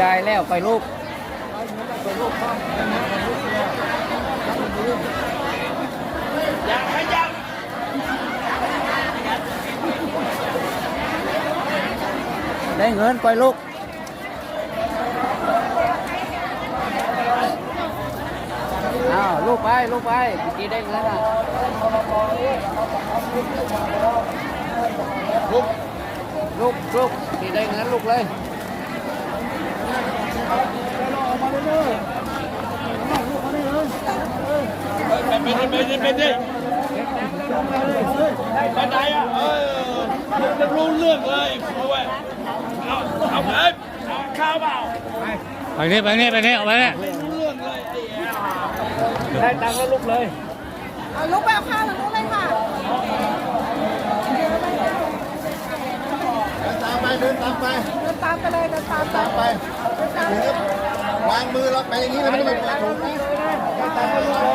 จ่ายแล้วไปลูกอย่าขยับได้เงินไปลูกอ้าวลูกไปลูกไปเมื่อกี้ได้เงินอะลูกลูกลูกกี่ได้เงินลูกเลย ไปดิไปดิไปดิไปไหนอะเออจะรู้เรื่องเลยครูอะเอาเอาเอ้ยเอาข้าวเปล่าไปนี่ไปนี่ไปนี่เอาไปนี่ไม่รู้เรื่องเลยไอ้เหี้ยได้ตังค์แล้วลูกเลยเอาลุกไปเอาข้าวทางนู้นเลยค่ะตามไปเดินตามไปเดินตามไปเลยเดินตามไปตามไปวางมือเราไปอย่างนี้เราไม่ได้ไปเปิดถุงนะ